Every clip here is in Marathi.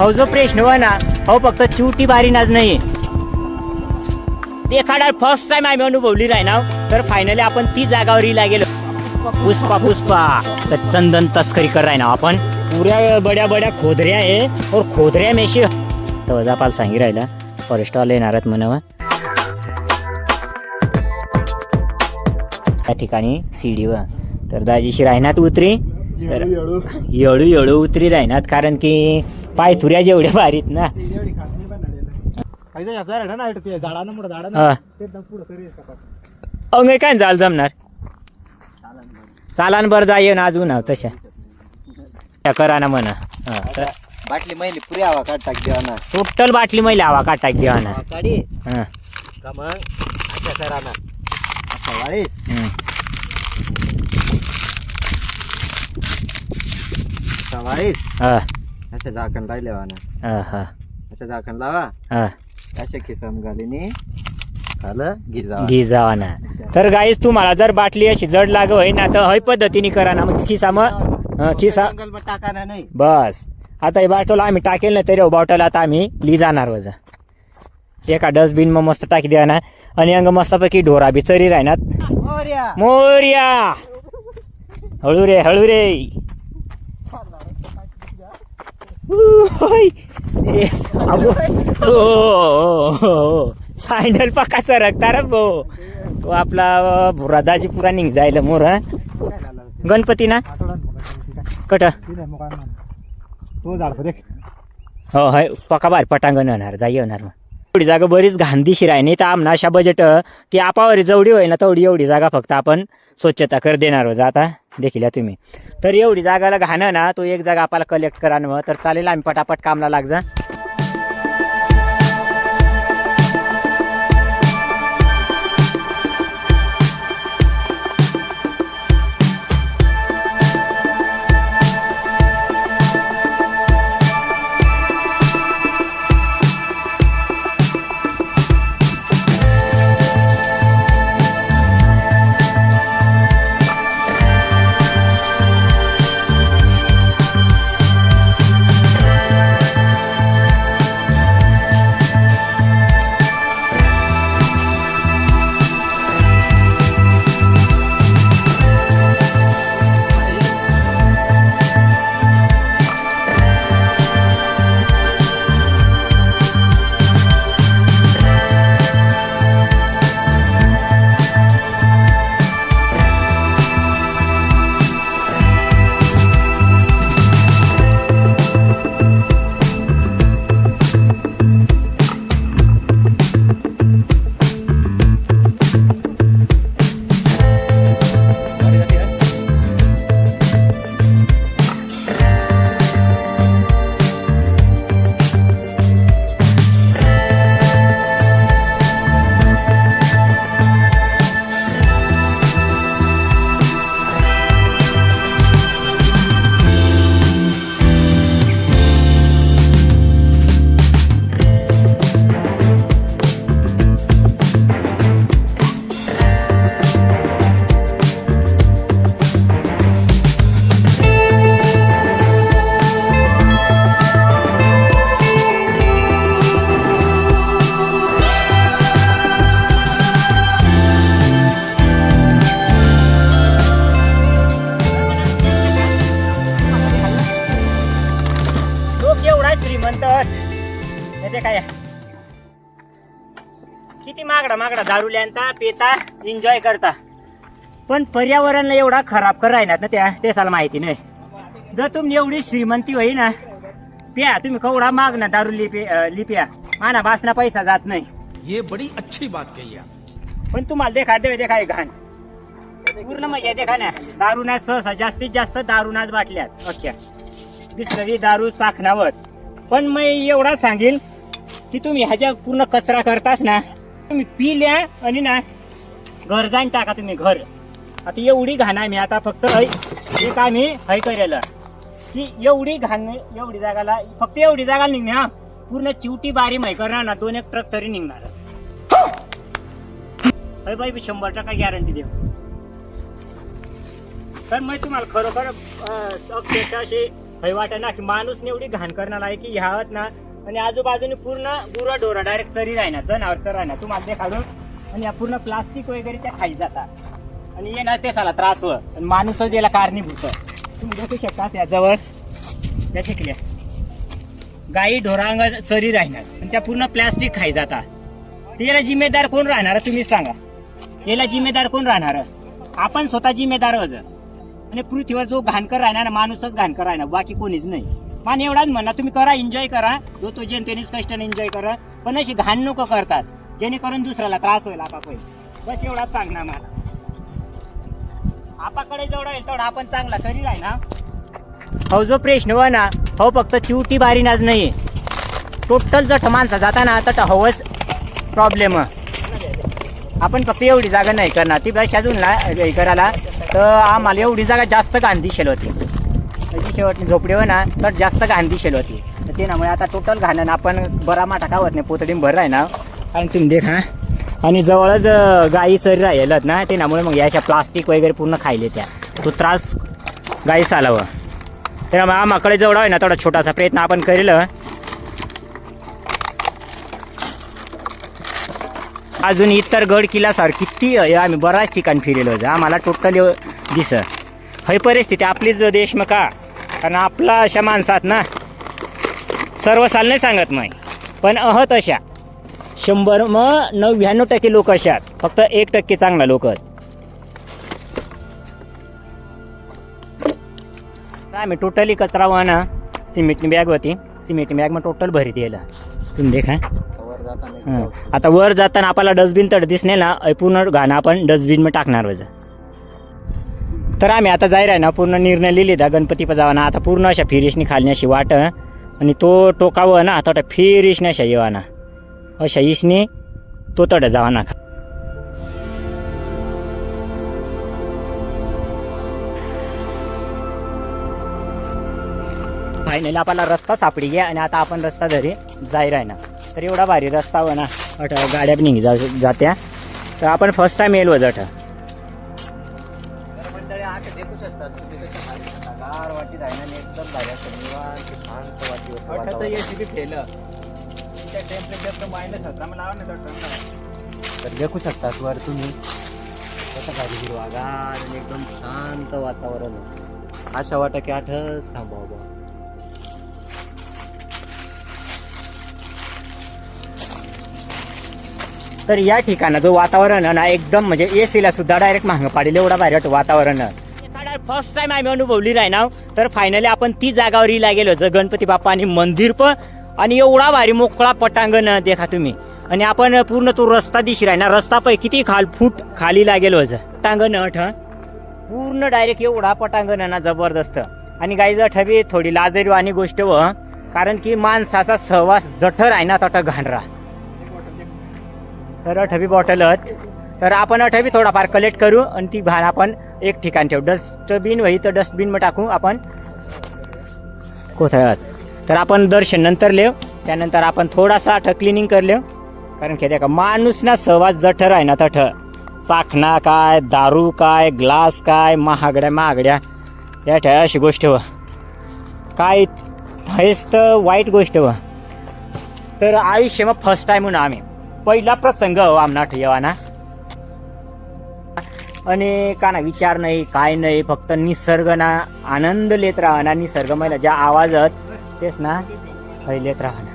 हो जो प्रश्न हो ना हो फक्त चिवटी बारी नाच नाही. एखादा फर्स्ट टाइम आम्ही अनुभवली राही ना तर फायनली आपण ती जागावर गेलो. पुष्पा पुष्पा. तर चंदन तस्करी कर राही ना आपण. पुऱ्या बड्या बड्या खोदऱ्या आहे. और खोदऱ्या मेशी. तर वजापाल सांगी राहिला. फॉरेस्टवाले येणार आहेत म्हणावं. त्या ठिकाणी सीडीवर तर दाजीशी राहण्यात उतरी. तर येळू येळू. उतरी राहण्यात कारण की पायथुऱ्या जेवढ्या भारीत ना. झाडानं मोठं झाडानं हा. ते पुढं तरी अंग काय जाल जमणार? चालान बरं जा येऊन अजून ना तशा. त्या करा ना म्हणा. हा, तर बाटली महिली पुरी हवा काढ टाक देवाना. टोटल बाटली मैल हवा काटा घेवा ना काढी. हा, का मग? अच्छा कराना अच्छा वाळीस. हम्म. अच्छा वाळीस. हा, अच्छा झाकण हा, हा, अच्छा झाकण लावा हा. अशा खिसम घालीने खालं घी जावा घी जावा ना तर गाईस तुम्हाला जर बाटली अशी जड लाग होई ना तर हय पद्धतीने करा ना मग खिसा मग हा, खिसा नाही बस आता हे बाटोला आम्ही टाकेल ना तरी बॉटल आता आम्ही ली जाणार वजा एका डस्टबिन मग मस्त टाकी द्या ना आणि अंग मस्तपैकी ढोरा बी चरी राहणार मोर्या मोर्या हळू रे हळू रे ओ, ओ. सँडल पक्का सरकता रे भो तो आपला भुरादाजी पुरा निघ जायला मोर हा? गणपती ना? कट. तो झाड देख. हो होय पका बाहेर पटांगण होणार जाई होणार मग. एवढी जागा बरीच घाणदिशीर आहे नाही तर आमना अशा बजेट ती आपावर जेवढी होईल ना तेवढी एवढी जागा फक्त आपण स्वच्छता कर देणार होता आता. देखील या तुम्ही. तर एवढी जागाला घाण ना तो एक जागा आपल्याला कलेक्ट करा ना तर चालेल आम्ही पटापट कामला लाग जा येते काय किती मागडा मागडा दारू ल्यांता पेता एन्जॉय करता. पण पर्यावरणला एवढा खराब कर राहणार ना त्या ते साला माहिती नाही. जर तुम्ही एवढी श्रीमंती होई ना प्या तुम्ही कवडा माग ना दारू लिपे लिप्या. माना बासना पैसा जात नाही. ये बड़ी अच्छी बात कही पण तुम्हाला देखा दे देखा हे घाण. पूर्ण म्हणजे देखा ना. दारू ना सहसा जास्तीत जास्त दारू नाच बाटल्यात. ओके. बिसलरी दारू साखनावर. पण मी एवढा सांगेल की तुम्ही ह्याच्या पूर्ण कचरा करताच ना तुम्ही पिल्या आणि ना घर जाईन टाका तुम्ही घर. आता एवढी घाण आहे मी आता फक्त हय- एक आम्ही हय करेल की एवढी घाण एवढी जागाला फक्त एवढी जागा निघणे हा. पूर्ण चिवटी बारी मै करणार ना दोन एक ट्रक तरी निघणार. हय बाई मी शंभर टक्का गॅरंटी देऊ. तर मग तुम्हाला खरोखर अक्षरशः असे हय वाटत ना की माणूस एवढी घाण करणार आहे की ह्यावत ना आणि आजूबाजूने पूर्ण गुरं डोरा डायरेक्ट चरी राहणार जनावर चर राहणार. तुम्हाला काढून आणि या पूर्ण प्लास्टिक वगैरे त्या खाई जातात. आणि येणार ते साला त्रास व. आणि माणूसच याला कारणीभूत. तुम्ही बघू शकता त्याजवळ त्या शिकल्या गाई ढोरांग चरी राहणार. आणि त्या पूर्ण प्लास्टिक खाई जातात. याला जिम्मेदार कोण राहणार तुम्ही सांगा. याला जिम्मेदार कोण राहणार? आपण स्वतः जिम्मेदार आणि पृथ्वीवर जो घाणकर राहणार माणूसच घाणकर राहणार. बाकी कोणीच नाही. मान एवढाच म्हणा तुम्ही करा एन्जॉय करा. जो तो जनतेनेच कष्टाने एन्जॉय करा. पण अशी घाण नको करतात. जेणेकरून दुसऱ्याला त्रास होईल आता होईल. बस एवढाच सांगणार मला. आपाकडे जेवढा येईल तेवढा आपण चांगला तरी राही ना. हो जो प्रश्न व ना हो फक्त चिवटी बारीनाच नाही टोटल जठ माणसा जाताना तट हवंच प्रॉब्लेम आपण फक्त एवढी जागा नाही करणार. ती बस अजून हे करायला. तर आम्हाला एवढी जागा जास्त घाण दिसेल होती. त्याची झोपडी झोपडीवर ना तर जास्त घाण दिसेल होती. तर ते म्हणजे आता टोटल घाण आपण बरा माठा कावत नाही पोतडीन भर राही ना. कारण तुम्ही देखा आणि जवळच गाई सरी राहिलत ना ते नामुळे मग याच्या प्लास्टिक वगैरे पूर्ण खायले त्या. तो त्रास गाई चालावं. त्यामुळे आम्हाकडे जेवढा आहे ना थोडा छोटासा प्रयत्न आपण करेल. अजून इतर गड किल्ला किती आम्ही बऱ्याच ठिकाणी फिरेलो. आम्हाला टोटल दिस. ही परिस्थिती आपलीच देश मग का कारण आपला अशा माणसात ना सर्व साल नाही सांगत नाही पण अहत अशा. शंभर मग नव्याण्णव टक्के लोक अशा आहेत. फक्त एक टक्के चांगला लोक आम्ही टोटली कचरा वाहना सिमेंटनी बॅग होती सिमेंटनी बॅग मग टोटल भरी द्यायला तुम्ही देखा. आता वर जाताना आपल्याला डस्टबिन तर दिसणे ना पूर्ण घाणं आपण डस्टबिनमध्ये टाकणार वजा तर आम्ही आता जाय आहे ना पूर्ण निर्णय लिहिली दा गणपती पजावाना. आता पूर्ण अशा फिरिशनी खालण्याशी वाट आणि तो टोकावं ना आता फिरिशने अशा येवाना. अशा इशनी तो तडं जावाना. फायनली आपल्याला रस्ता सापडी घ्या आणि आता आपण रस्ता धरी जाय आहे ना तर एवढा भारी रस्ता व ना अट गाड्या निघ जा जात्या. तर आपण फर्स्ट टाइम येलो जट वातावरण. तर देखू शकता वर तुम्ही कसं हिरवागार आणि एकदम शांत वातावरण. अशा वाटतं की आठच थांबावं बुवा. तर या ठिकाणा जो वातावरण आहे ना एकदम म्हणजे एसीला सुद्धा डायरेक्ट महाग पाडेल एवढा भारी वाटतं तर फर्स्ट टाइम आम्ही अनुभवली राही ना. तर फायनली आपण ती जागावर इला गेलो. होतो गणपती बाप्पा आणि मंदिर पण. आणि एवढा भारी मोकळा पटांगण देखा तुम्ही. आणि आपण पूर्ण तो रस्ता दिशी राही ना. रस्ता पण किती खाल फूट खाली लागेलो होतं पटांगण अठ पूर्ण डायरेक्ट एवढा पटांगण ना जबरदस्त. आणि गाईज ठबी थोडी लाजरी आणि गोष्ट हो, व कारण की माणसाचा सहवास जठर आहे ना तट घाणरा. तर अठवी बॉटलच तर आपण अठवी थोडाफार कलेक्ट करू आणि ती भान आपण एक ठिकाण ठेवू. डस्टबिन वही तर डस्टबिन मग टाकू आपण कोथळ्यात. तर आपण दर्शन नंतर लेव. त्यानंतर आपण थोडासा अठ क्लिनिंग कर लेव. कारण की का माणूस ना सहवास जठर आहे ना तठ. चाखणा काय दारू काय ग्लास काय महागड्या महागड्या. या ठेवा अशी गोष्ट व. काय हेच तर वाईट गोष्ट व. तर आयुष्याમાં फर्स्ट टाइम म्हणून आम्ही. पहिला प्रसंग हो आमना ठेवाना ना विचार नाही काय नाही फक्त निसर्ग ना आनंद लेत राहणार निसर्ग महिला ज्या आवाजात तेच ना हे लेत राहणार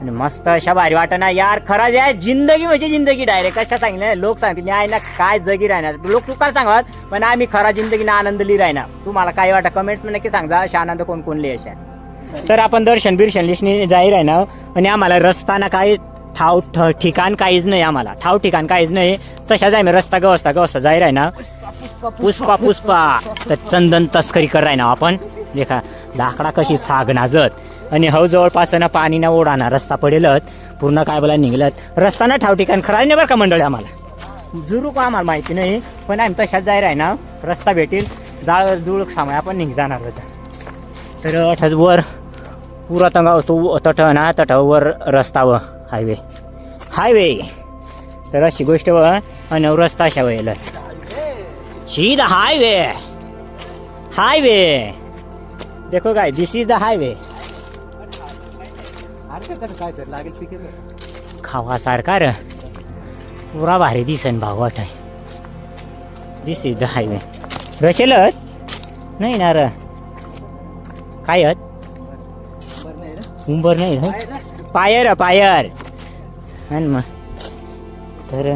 आणि मस्त अशा भारी वाटना यार खरा जे जिंदगी म्हणजे जिंदगी डायरेक्ट कशा सांगितलं? लोक सांगतील आहे ना काय जगी राहणार? लोक तू काय सांगत पण आम्ही खरा जिंदगीना आनंद ली राहणार. तुम्हाला काय वाटतं? कमेंट्समध्ये नक्की सांगा अशा आनंद कोण कोण लई अशा तर आपण दर्शन बिर्शन लिशनी जाहीर आहे ना आणि आम्हाला रस्ताना काही ठाव ठ- ठिकाण काहीच नाही आम्हाला. ठाव ठिकाण काहीच नाही. तशाच आम्ही रस्ता गवस्ता गवस्ता जाहीर आहे ना. पुष्पा पुष्पा. तर चंदन तस्करी कर ना आपण. देखा लाकडा कशी सागणाजत आणि हव जवळपास ना पाणी ना ओढाना रस्ता पडेलत पूर्ण काय बोला निघलत. रस्ता ना ठाव ठिकाण खरा नाही बरं का मंडळी आम्हाला? जुरू का आम्हाला माहिती नाही. पण आम्ही तशाच जाहीर आहे ना रस्ता भेटेल. जाळ जुळ सामाय आपण निघ जाणार होता. तर अठाच वर पुरा तंगा तो तट ना तटावर रस्तावर हायवे. हायवे. तर अशी गोष्ट व आणि रस्ता अशा वेळेला. सीधा हायवे. हायवे. देखो काय दिस इज द हायवे खावा सारखा खावासारखा र. पुरा भारी दिसन भाऊ आहे दिस इज द हायवे रचेलत नाही ना र. काय उंबर नाही ना? पायर पायर आणि मग तर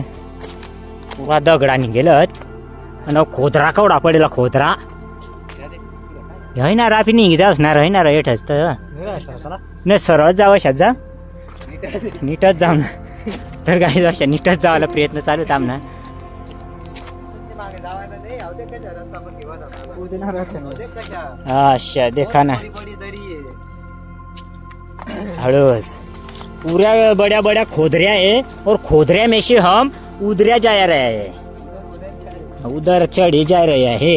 पुरा दगडाने निघेलत. आणि खोदरा कवडा पडेला खोदरा. त्या ना राफी निघित असणार हय ना रेटच तर नाही सरळच सरळ जावं अशात जा. नीटच जाऊ ना तर काही अशा नीटच जावायला प्रयत्न चालू थांब ना अच्छा देखा ना. बडी आहे. हळूच. पूरा बड्या बड्या खोदरिया है और खोदरिया में से हम उधरिया जा रहे हैं उधर चढ़ी जा रहे है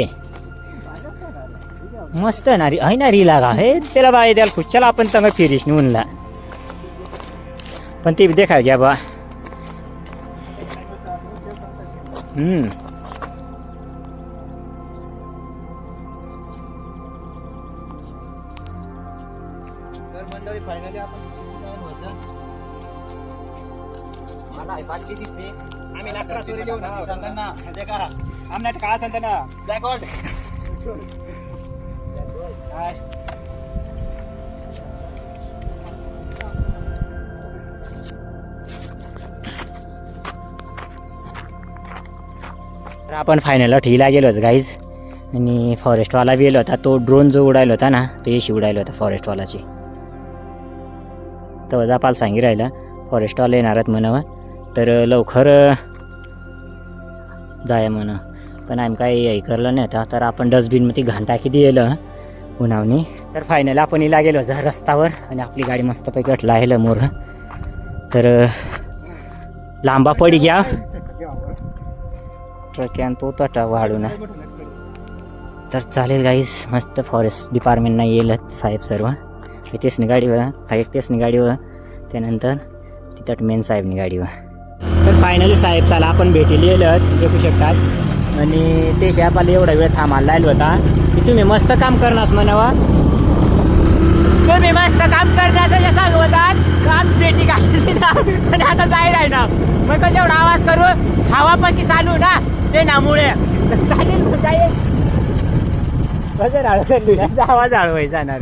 मस्त ना री है ना री लागा. हे त्याला बाय द्याल खुश. चला आपण तंग फिरीश उनला पण ते देखाय घ्या बा. हम्म. मंडळी फायनली आपण होतं. मला बाटली दिसते. आम्ही सुरी ना. देखा आमना काळा. तर आपण फायनल ठीला गेलोच गाईज आणि फॉरेस्टवाला बी गेलो होता. तो ड्रोन जो उडायला होता ना तो येशी उडायला होता फॉरेस्टवालाची तर वजापाल सांगी राहिला फॉरेस्टवाला येणार आहेत म्हणावं. तर लवकर जाय म्हणा. पण आम्ही काही हे करलं नाही आता. तर आपण डस्टबिनमध्ये घाण टाकी दिलं उन्हावनी तर फायनल आपण इला गेलो जर रस्त्यावर आणि आपली गाडी मस्तपैकी अटला आहे मोर तर लांबा पडी घ्या. ट्रक्यान तो तटा वाढू ना तर चालेल गाईस मस्त फॉरेस्ट डिपार्टमेंटना येईल साहेब सर्व. तेचनी गाडीवर? हा एक तेचनी गाडीवर. त्यानंतर तिथं मेन साहेबनी गाडीवर. तर फायनली साहेब चला आपण भेटीला येलं देखू शकतात. आणि ते आपल्याला एवढा वेळ थांबायला लागलो होता की तुम्ही मस्त काम करणार म्हणावा. तुम्ही मस्त काम करण्याचं जे सांगतात. काम पेटी घातली ना आणि आता जायला आहे ना. मग कसं एवढा आवाज करू? हवा पण ती चालू ना? ते नामुळे. चालेल मग काय कसं आवाज हळवाय जाणार.